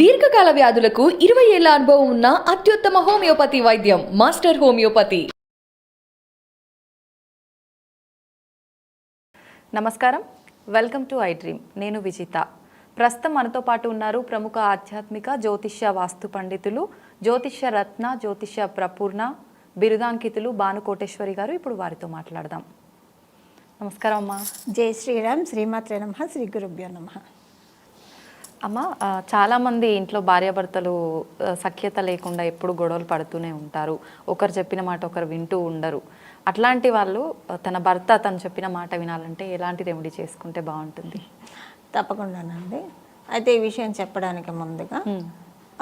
దీర్ఘకాల వ్యాధులకు ఇరవై ఏళ్ళ అనుభవం ఉన్న అత్యుత్తమ హోమియోపతి వైద్యం మాస్టర్ హోమియోపతి. నమస్కారం. Welcome to I dream. నేను విజిత. ప్రస్తుతం మనతో పాటు ఉన్నారు ప్రముఖ ఆధ్యాత్మిక జ్యోతిష్య వాస్తు పండితులు జ్యోతిష్య రత్న జ్యోతిష్య ప్రపూర్ణ బిరుదాంకితులు భానుకోటేశ్వరి గారు. ఇప్పుడు వారితో మాట్లాడదాం. నమస్కారం అమ్మా. జై శ్రీరామ్. శ్రీమాత్రే నమ. శ్రీ గురుభ్యో నమ. అమ్మ చాలామంది ఇంట్లో భార్యాభర్తలు సఖ్యత లేకుండా ఎప్పుడు గొడవలు పడుతూనే ఉంటారు. ఒకరు చెప్పిన మాట ఒకరు వింటూ ఉండరు. అట్లాంటి వాళ్ళు తన భర్త తను చెప్పిన మాట వినాలంటే ఎలాంటి రెమెడీ చేసుకుంటే బాగుంటుంది? తప్పకుండానండి అయితే ఈ విషయం చెప్పడానికి ముందుగా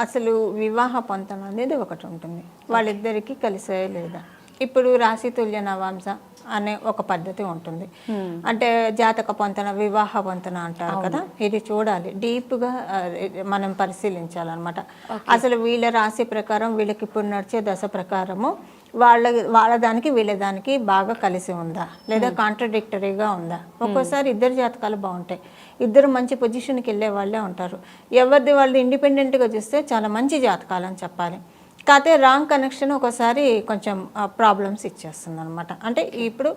అసలు వివాహ పొంతన అనేది ఒకటి ఉంటుంది. వాళ్ళిద్దరికీ కలిసే లేదా? ఇప్పుడు రాశి తుల్య నవాంశ అనే ఒక పద్ధతి ఉంటుంది. అంటే జాతక పొంతన వివాహ పొంతన అంటారు కదా? ఇది చూడాలి. డీప్గా మనం పరిశీలించాలన్నమాట. అసలు వీళ్ళ రాశి ప్రకారం వీళ్ళకి ఇప్పుడు నడిచే దశ ప్రకారము వాళ్ళ వాళ్ళ దానికి వీళ్ళ దానికి బాగా కలిసి ఉందా? లేదా కాంట్రడిక్టరీగా ఉందా? ఒక్కోసారి ఇద్దరు జాతకాలు బాగుంటాయి. ఇద్దరు మంచి పొజిషన్కి వెళ్ళే వాళ్ళే ఉంటారు. ఎవరిది వాళ్ళు ఇండిపెండెంట్గా చూస్తే చాలా మంచి జాతకాలు అని చెప్పాలి. కాకపోతే రాంగ్ కనెక్షన్ ఒకసారి కొంచెం ప్రాబ్లమ్స్ ఇచ్చేస్తుంది అనమాట అంటే ఇప్పుడు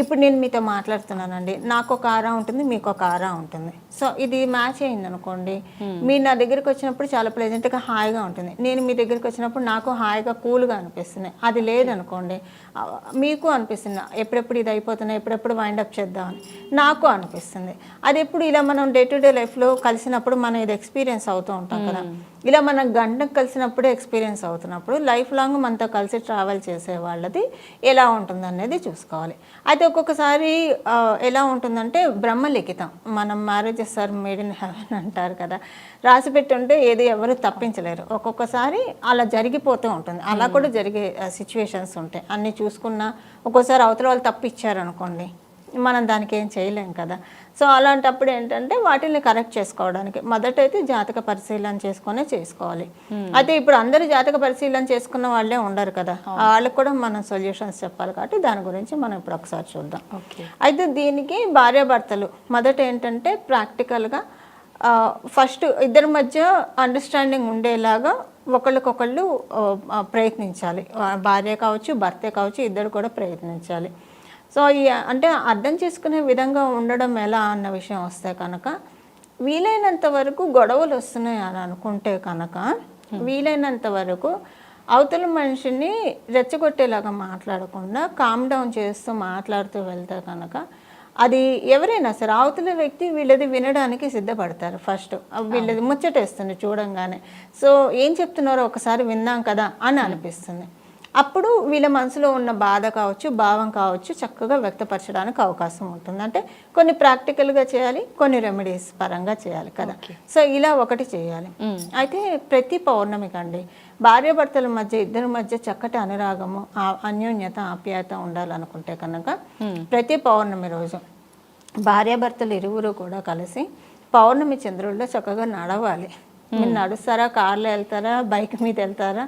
ఇప్పుడు నేను మీతో మాట్లాడుతున్నానండి. నాకు ఒక ఆరా ఉంటుంది మీకు ఒక ఆరా ఉంటుంది. సో ఇది మ్యాచ్ అయింది అనుకోండి మీరు నా దగ్గరికి వచ్చినప్పుడు చాలా ప్లెజెంట్గా హాయిగా ఉంటుంది. నేను మీ దగ్గరికి వచ్చినప్పుడు నాకు హాయిగా కూల్గా అనిపిస్తుంది అది లేదనుకోండి మీకు అనిపిస్తుంది ఎప్పుడెప్పుడు ఇది అయిపోతున్నాయి ఎప్పుడెప్పుడు వైండప్ చేద్దామని నాకు అనిపిస్తుంది. అది ఎప్పుడు ఇలా మనం డే టు డే లైఫ్లో కలిసినప్పుడు మనం ఇది ఎక్స్పీరియన్స్ అవుతూ ఉంటాం కదా. ఇలా మనం గంటకు కలిసినప్పుడే ఎక్స్పీరియన్స్ అవుతున్నప్పుడు లైఫ్ లాంగ్ మనతో కలిసి ట్రావెల్ చేసే వాళ్ళది ఎలా ఉంటుంది అనేది చూసుకోవాలి. అయితే ఒక్కొక్కసారి ఎలా ఉంటుందంటే బ్రహ్మలిఖితం మనం మ్యారేజ్ చేస్తారు మేడ్ ఇన్ హెవెన్ అంటారు కదా రాసి పెట్టుంటే ఏది ఎవరు తప్పించలేరు. ఒక్కొక్కసారి అలా జరిగిపోతూ ఉంటుంది. అలా కూడా జరిగే సిచ్యువేషన్స్ ఉంటాయి. అన్నీ చూసుకున్నా ఒక్కోసారి అవతల వాళ్ళు తప్పిచ్చారు అనుకోండి మనం దానికి ఏం చేయలేం కదా. సో అలాంటప్పుడు ఏంటంటే వాటిని కరెక్ట్ చేసుకోవడానికి. మొదట అయితే జాతక పరిశీలన చేసుకునే చేసుకోవాలి. అయితే ఇప్పుడు అందరూ జాతక పరిశీలన చేసుకున్న వాళ్ళే ఉండరు కదా. వాళ్ళకి కూడా మనం సొల్యూషన్స్ చెప్పాలి కాబట్టి దాని గురించి మనం ఇప్పుడు ఒకసారి చూద్దాం. అయితే దీనికి భార్యాభర్తలు మొదట ఏంటంటే ప్రాక్టికల్గా ఫస్ట్ ఇద్దరి మధ్య అండర్స్టాండింగ్ ఉండేలాగా ఒకళ్ళకొకళ్ళు ప్రయత్నించాలి. భార్య కావచ్చు భర్తే కావచ్చు ఇద్దరు కూడా ప్రయత్నించాలి. సో ఈ అంటే అర్థం చేసుకునే విధంగా ఉండడం ఎలా అన్న విషయం వస్తే కనుక వీలైనంత వరకు గొడవలు వస్తున్నాయి అని అనుకుంటే కనుక వీలైనంత వరకు అవతల మనిషిని రెచ్చగొట్టేలాగా మాట్లాడకుండా కామ్ డౌన్ చేస్తూ మాట్లాడుతూ వెళ్తే కనుక అది ఎవరైనా సరే అవతల వ్యక్తి వీళ్ళది వినడానికి సిద్ధపడతారు ఫస్ట్ వీళ్ళది ముచ్చటేస్తుంది చూడంగానే. సో ఏం చెప్తున్నారో ఒకసారి విందాం కదా అని అనిపిస్తుంది. అప్పుడు వీళ్ళ మనసులో ఉన్న బాధ కావచ్చు భావం కావచ్చు చక్కగా వ్యక్తపరచడానికి అవకాశం ఉంటుంది. అంటే కొన్ని ప్రాక్టికల్గా చేయాలి కొన్ని రెమెడీస్ పరంగా చేయాలి కదా. సో ఇలా ఒకటి చేయాలి. అయితే ప్రతి పౌర్ణమికి అండి భార్యాభర్తల మధ్య ఇద్దరి మధ్య చక్కటి అనురాగము అన్యోన్యత ఆప్యాయత ఉండాలనుకుంటే కనుక ప్రతి పౌర్ణమి రోజు భార్యాభర్తలు ఇరువురు కూడా కలిసి పౌర్ణమి చంద్రుల్లో చక్కగా నడవాలి. మీరు నడుస్తారా కార్లో వెళ్తారా బైక్ మీద వెళ్తారా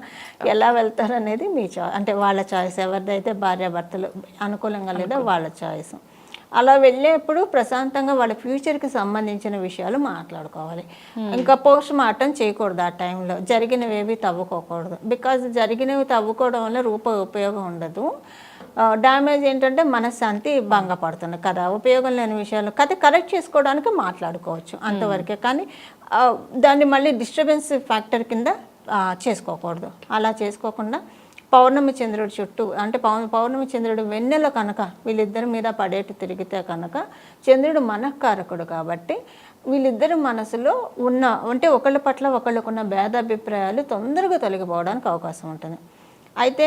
ఎలా వెళ్తారా అనేది మీ చాయిస్ అంటే వాళ్ళ చాయిస్. ఎవరిదైతే భార్యాభర్తలు అనుకూలంగా లేదో వాళ్ళ చాయిస్. అలా వెళ్ళేప్పుడు ప్రశాంతంగా వాళ్ళ ఫ్యూచర్కి సంబంధించిన విషయాలు మాట్లాడుకోవాలి. ఇంకా పోస్ట్ మార్టం చేయకూడదు ఆ టైంలో. జరిగినవేవి తవ్వుకోకూడదు. బికాజ్ జరిగినవి తవ్వుకోవడం వల్ల రూప ఉపయోగం ఉండదు. డ్యామేజ్ ఏంటంటే మనశ్శాంతి భంగపడుతుంది కదా. ఉపయోగం లేని విషయాలు కథ కరెక్ట్ చేసుకోవడానికి మాట్లాడుకోవచ్చు అంతవరకే. కానీ ఆ, దాన్ని మళ్ళీ డిస్టర్బెన్స్ ఫ్యాక్టర్ కింద చేసుకోకూడదు. అలా చేసుకోకుండా పౌర్ణమి చంద్రుడి చుట్టూ అంటే పౌ- పౌర్ణమి చంద్రుడు వెన్నెల కనుక వీళ్ళిద్దరి మీద పడేట్టు తిరిగితే కనుక చంద్రుడు మనఃకారకుడు కాబట్టి వీళ్ళిద్దరి మనసులో ఉన్న అంటే ఒకళ్ళ పట్ల ఒకళ్ళకున్న భేదాభిప్రాయాలు తొందరగా తొలగిపోవడానికి అవకాశం ఉంటుంది. అయితే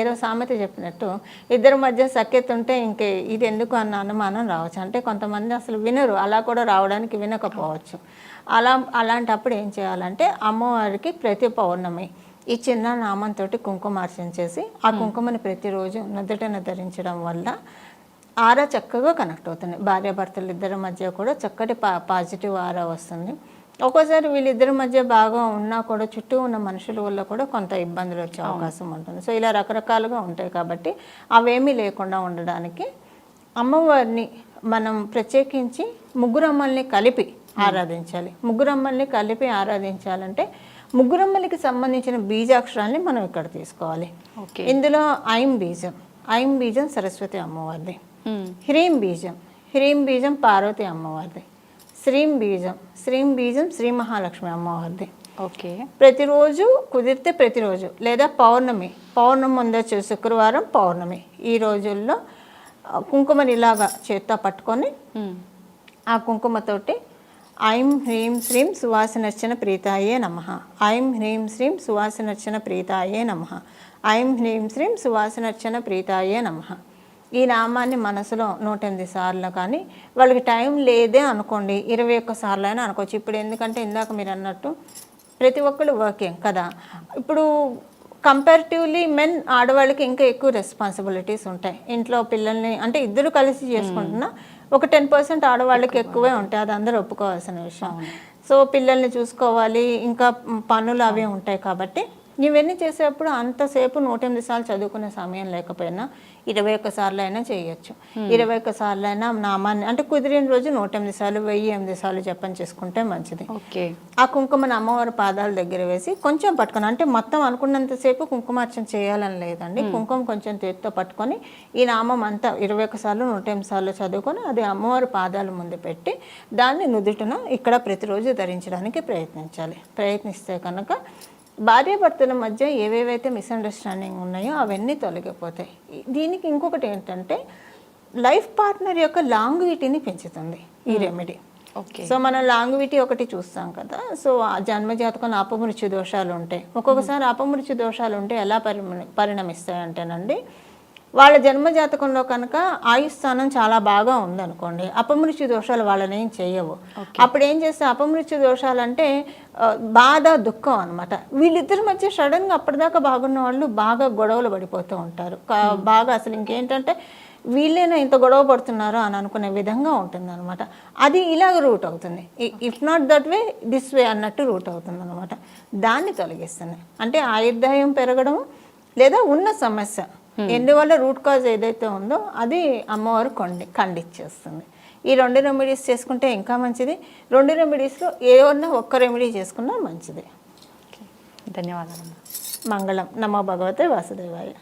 ఏదో సామెత చెప్పినట్టు ఇద్దరి మధ్య సఖ్యత ఉంటే ఇంకే ఇది ఎందుకు అన్న అనుమానం రావచ్చు. అంటే కొంతమంది అసలు వినరు. అలా కూడా రావడానికి వినకపోవచ్చు. అలా అలాంటప్పుడు ఏం చేయాలంటే అమ్మవారికి ప్రతి పౌర్ణమి ఈ చిన్న నామంతో కుంకుమార్చన చేసి ఆ కుంకుమని ప్రతిరోజు నుదుటన ధరించడం వల్ల ఆరా చక్కగా కనెక్ట్ అవుతుంది. భార్యాభర్తలు ఇద్దరి మధ్య కూడా చక్కటి పా పాజిటివ్ ఆరా వస్తుంది. ఒక్కోసారి వీళ్ళిద్దరి మధ్య బాగా ఉన్నా కూడా చుట్టూ ఉన్న మనుషుల వల్ల కూడా కొంత ఇబ్బందులు వచ్చే అవకాశం ఉంటుంది. సో ఇలా రకరకాలుగా ఉంటాయి కాబట్టి అవేమీ లేకుండా ఉండడానికి అమ్మవారిని మనం ప్రత్యేకించి ముగ్గురు అమ్మల్ని కలిపి ఆరాధించాలి. ముగ్గురమ్మల్ని కలిపి ఆరాధించాలంటే ముగ్గురమ్మలకి సంబంధించిన బీజాక్షరాల్ని మనం ఇక్కడ తీసుకోవాలి. ఓకే. ఇందులో ఐం బీజం ఐం బీజం సరస్వతి అమ్మవారిది మ్మ్. హ్రీం బీజం హ్రీం బీజం పార్వతి అమ్మవారిది. శ్రీం బీజం. శ్రీం బీజం శ్రీ మహాలక్ష్మి అమ్మవారిది. ఓకే. ప్రతిరోజు కుదిరితే ప్రతిరోజు లేదా పౌర్ణమి పౌర్ణమి ఉండొచ్చు శుక్రవారం పౌర్ణమి ఈ రోజుల్లో కుంకుమని ఇలాగా చేత్తో పట్టుకొని. ఆ కుంకుమతోటి ఐం హ్రీం శ్రీం సువాసనర్చన ప్రీతాయే నమ. ఐం హ్రీం శ్రీం సువాసనర్చన ప్రీతాయే నమ. ఐం హ్రీం శ్రీం సువాసనర్చన ప్రీతాయే నమ. ఈ నామాన్ని మనసులో నూట ఎనిమిది సార్లు కానీ వాళ్ళకి టైం లేదే అనుకోండి ఇరవై ఒక్క సార్లు అయినా అనుకోవచ్చు. ఇప్పుడు ఎందుకంటే ఇందాక మీరు అన్నట్టు ప్రతి ఒక్కళ్ళు వర్కింగ్ కదా. ఇప్పుడు కంపారిటివ్లీ మెన్ ఆడవాళ్ళకి ఇంకా ఎక్కువ రెస్పాన్సిబిలిటీస్ ఉంటాయి. ఇంట్లో పిల్లల్ని అంటే ఇద్దరు కలిసి చేసుకుంటున్నా ఒక టెన్ పర్సెంట్ ఆడవాళ్ళకి ఎక్కువే. ఉంటాయి. అది అందరూ ఒప్పుకోవాల్సిన విషయం. సో పిల్లల్ని చూసుకోవాలి. ఇంకా పనులు అవి ఉంటాయి కాబట్టి ఇవన్నీ చేసేటప్పుడు అంతసేపు నూట ఎనిమిది సార్లు చదువుకునే సమయం లేకపోయినా ఇరవై ఒక్క సార్లు అయినా చేయొచ్చు ఇరవై ఒక్క సార్లు అయినా నామాన్ని అంటే కుదిరిన రోజు నూట ఎనిమిది సార్లు వెయ్యి ఎనిమిది సార్లు జపం చేసుకుంటే మంచిది. ఓకే. ఆ కుంకుమను అమ్మవారి పాదాల దగ్గర వేసి కొంచెం పట్టుకొని అంటే మొత్తం అనుకున్నంతసేపు కుంకుమార్చన చేయాలని లేదండి. కుంకుమ కొంచెం చేతితో పట్టుకొని ఈ నామం అంతా ఇరవై ఒక్క సార్లు నూట ఎనిమిది సార్లు చదువుకొని అది అమ్మవారి పాదాల ముందు పెట్టి దాన్ని నుదుటిన ఇక్కడ ప్రతిరోజు ధరించడానికి ప్రయత్నించాలి. ప్రయత్నిస్తే కనుక భార్యాభర్తల మధ్య ఏవేవైతే మిస్అండర్స్టాండింగ్ ఉన్నాయో అవన్నీ తొలగిపోతాయి. దీనికి ఇంకొకటి ఏంటంటే లైఫ్ పార్ట్నర్ యొక్క లాంగ్విటీని పెంచుతుంది ఈ రెమెడీ ఓకే సో మనం లాంగ్విటీ ఒకటి చూస్తాం కదా. సో ఆ జన్మజాతకంలో అపమృత్యు దోషాలు ఉంటాయి ఒక్కొక్కసారి అపమృత్యు దోషాలు ఉంటే ఎలా పరిమ పరిణమిస్తాయి అంటేనండి వాళ్ళ జన్మజాతకంలో కనుక ఆయుస్థానం చాలా బాగా ఉందనుకోండి అపమృత్యు దోషాలు వాళ్ళని ఏం చేయవు. అప్పుడు ఏం చేస్తే అపమృత్యు దోషాలు అంటే బాధ దుఃఖం అనమాట వీళ్ళిద్దరి మధ్య సడన్గా అప్పటిదాకా బాగున్న వాళ్ళు బాగా గొడవలు పడిపోతూ ఉంటారు. బాగా అసలు ఇంకేంటంటే వీళ్ళేనా ఇంత గొడవ పడుతున్నారో అని అనుకునే విధంగా ఉంటుంది అనమాట అది ఇలాగ రూట్ అవుతుంది. If not that way this way అన్నట్టు రూట్ అవుతుంది అనమాట దాన్ని తొలగిస్తుంది. అంటే ఆయుర్దాయం పెరగడం లేదా ఉన్న సమస్య ఎందువల్ల రూట్ కాజ్ ఏదైతే ఉందో అది అమ్మవారు కొండి ఖండించేస్తుంది. ఈ రెండు రెమెడీస్ చేసుకుంటే ఇంకా మంచిది. రెండు రెమెడీస్లో ఏమన్నా ఒక్క రెమెడీ చేసుకున్నా మంచిది. ధన్యవాదాలు మంగళం. నమో భగవతే వాసుదేవాయ.